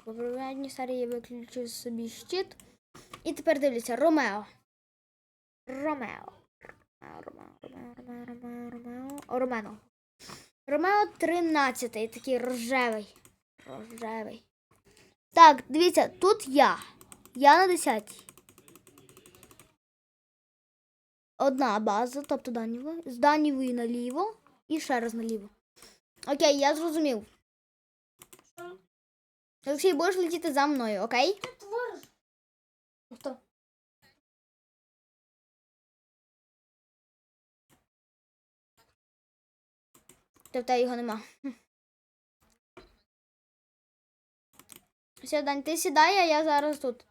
в попередній я виключив собі щит. І тепер дивлюся, Ромео. Ромео. Ромео, Ромео, Ромео, Ромео, Ромео. О, Ромено. Ромео 13, такий рожевий. Рожевий. Так, дивіться, тут я. Я на 10. Одна база, тобто Даніва. З Данівої наліво і ще раз наліво. Окей, я зрозумів. Олексій, будеш летіти за мною, окей? Хто? Тобто його нема. Все, Дань, ти сідай, а я зараз тут.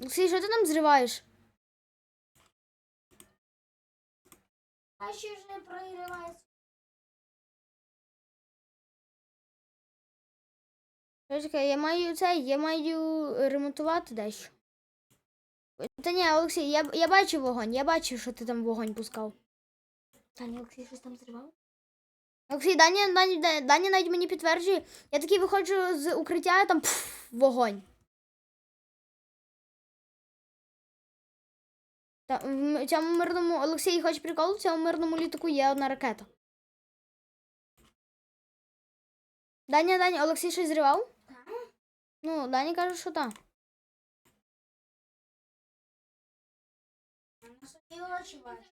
Олексій, що ти там зриваєш? А ще вже проігривається. Чекай, я маю цей, я маю ремонтувати дещо. Та ні, Олексій, я, я бачив вогонь, я бачив, що ти там вогонь пускав. Даня, Олексій щось там зривав? Олексій, Даня, Даня, Даня, Даня навіть мені підтверджує, я такий виходжу з укриття, там пф, вогонь. Та, в цьому мирному, Олексій, хоче прикол? В цьому мирному літаку є одна ракета. Даня, Даня, Олексій щось зривав? Ну, Даня каже, що так. На собі очі бачу.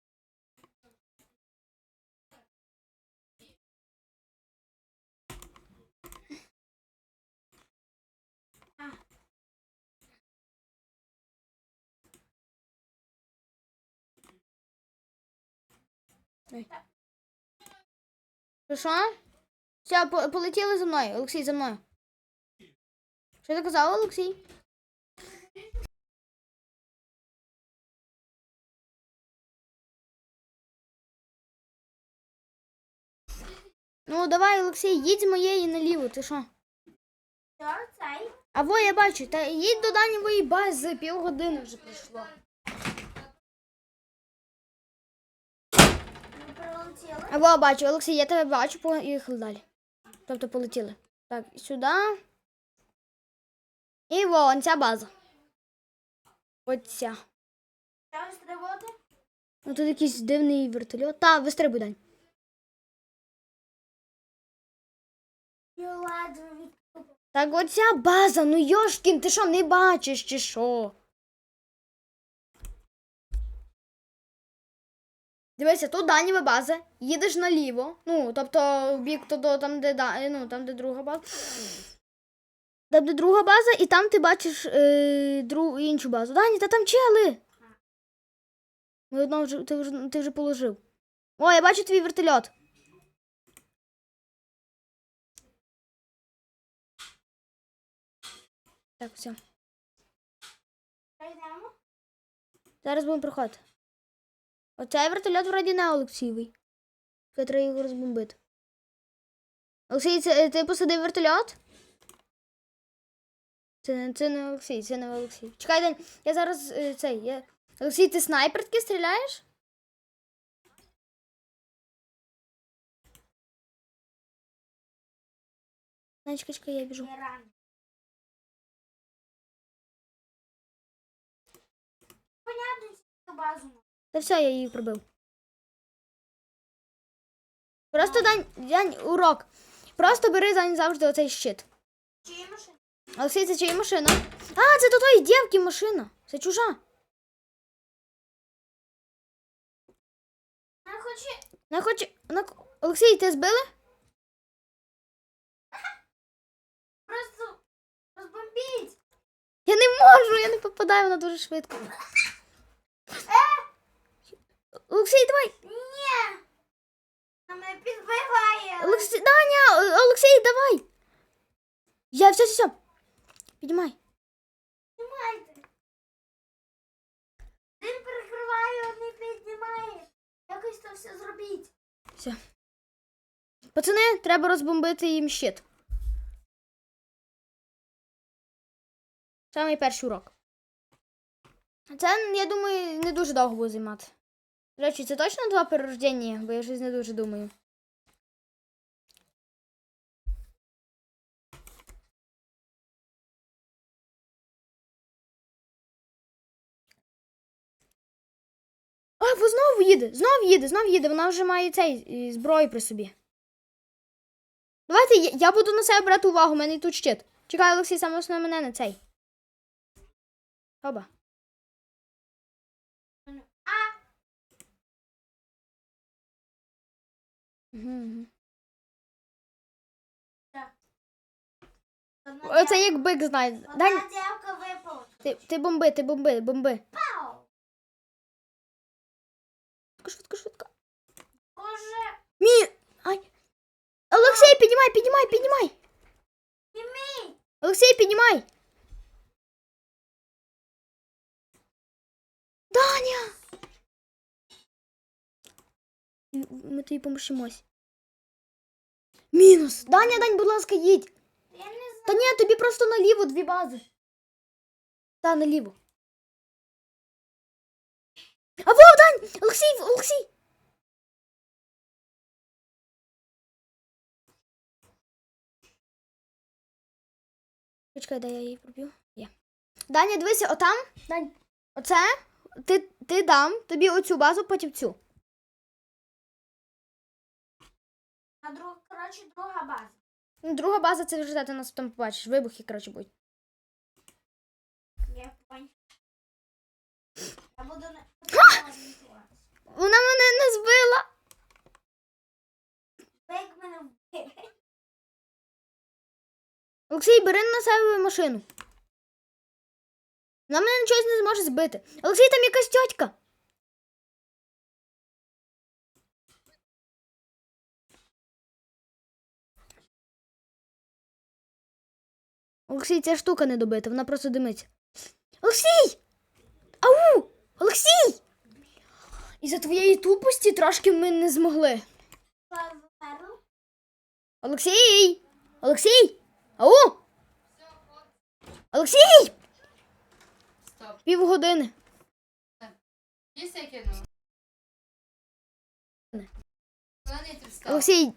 Що що? Все, полетіли за мною. Олексій, за мною. Що ти казав, Олексій? Ну, давай, Олексій, їдь з моєї наліво, ти що? Що цей? А во, я бачу, та їдь до Данівої бази, півгодини вже пройшло. Ми прилетіли. А во, бачу, Олексій, я тебе бачу, поїхали далі. Тобто полетіли. Так, сюди. І вон ця база. Оця. Ну тут якийсь дивний вертольот. Та, вистрибуй дань. Так оця база, ну Йошкін, ти що, не бачиш чи що? Дивися, тут Даніва база, їдеш наліво, ну, тобто в бік туди, там, де, да, ну, там, де друга база. Там, де друга база, і там ти бачиш е, дру, іншу базу. Дані, та там чели. Ми одного вже, ти, вже, ти вже положив. О, я бачу твій вертольот. Так, все. Зараз будемо проходити. Оцей вертольот вроді не Олексійовий. Треба його розбомбити. Олексій, це, ти посадив вертольот? Це, це не Олексій, це не Олексій. Чекай, я зараз е, цей. Я... Олексій, ти снайпер стріляєш? Дань, чекай, я біжу. Понятно, базу. Та все, я її пробив. Просто Дань, Дань, урок. Просто бери Дань завжди оцей щит. Чиї машини? Олексій, це чиї машина? А, це до тої дівки машина. Це чужа. Я хочу... Вона хоче. Вона... Олексій, ти збили? Просто розбомбіть. Я не можу, я не попадаю, вона дуже швидко. Олексій, давай! Ні. Вона мене підбиває. Олексій, Даня! Олексій, давай! Я все, все, все. Піднімай. Піднімайте. Один перекриває, один піднімає. Якось то все зробіть. Все. Пацани, треба розбомбити їм щит. Самий перший урок. Це, я думаю, не дуже довго буде займати. До речі, це точно два перерождення? Бо я щось не дуже думаю. А, бо знову їде, знов їде, знов їде. Вона вже має цей е, зброю при собі. Давайте я буду на себе брати увагу, у мене тут щит. Чекай, Олексій, саме основне мене на цей. Оба. Угу, Оце як бик знає. випала. ти, ти бомби, ти бомби, бомби. Швидко, швидко, швидко. Боже, Мі. Ай. Олексій, піднімай, піднімай, піднімай. підніміть! Олексій, піднімай. Даня. Ми тобі помощимось. Мінус. Даня, Дань, будь ласка, їдь. Я не знаю. Та ні, тобі просто наліво дві бази. Та, наліво. А вов, Дань! Олексій, Олексій! Почекай, дай я її проб'ю. Є. Даня, дивися, отам. Дань, оце. Ти, ти дам тобі оцю базу, потім цю. На друг, коротше, друга база. Ну, Друга база це вже де ти нас там побачиш. Вибухи, коротше, будуть. Я понял. Я буду на... Вона мене не збила. Бейк мене вбив. Олексій, бери на себе машину. Вона мене нічого не зможе збити. Олексій, там якась тьотька. Олексій, ця штука не добита, вона просто димиться. Олексій! Ау! Олексій! Із-за твоєї тупості трошки ми не змогли. Олексій! Олексій! Ау! Олексій! Стоп. Півгодини. Олексій.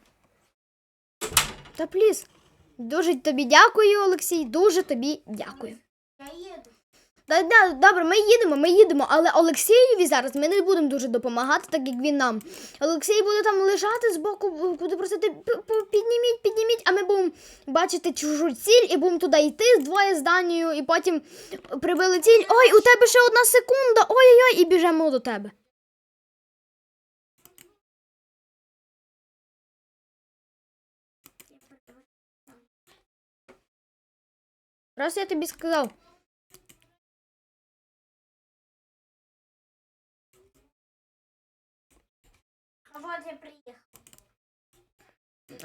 Та пліз. Дуже тобі дякую, Олексій. Дуже тобі дякую. Я їду. Да, да, добре, ми їдемо, ми їдемо, але Олексієві зараз ми не будемо дуже допомагати, так як він нам. Олексій буде там лежати збоку, буде просити «П- п- підніміть, підніміть, а ми будемо бачити чужу ціль і будемо туди йти двоє з і потім прибили ціль. Ой, у тебе ще одна секунда. Ой-ой-ой, і біжимо до тебе. Раз я тобі сказав. А вот я приїхав.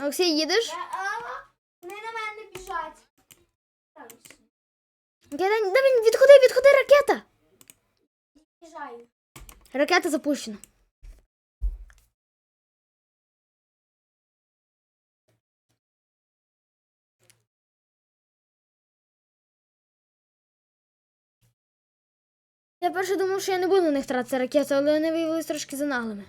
Олексій, їдеш? Я, а, не на мене біжать. Там ще. Окей, відходи, відходи, ракета! Біжаю. Ракета запущена. Я перше думав, що я не буду на них тратити ракету, але вони виявилися трошки занаглими.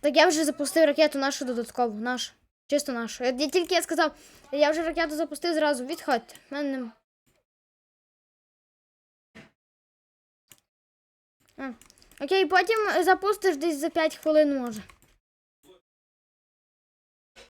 Так я вже запустив ракету нашу додаткову, нашу. Чисто нашу. Я, тільки я сказав, я вже ракету запустив зразу. Відходьте. Мене... А. Окей, потім запустиш десь за 5 хвилин може.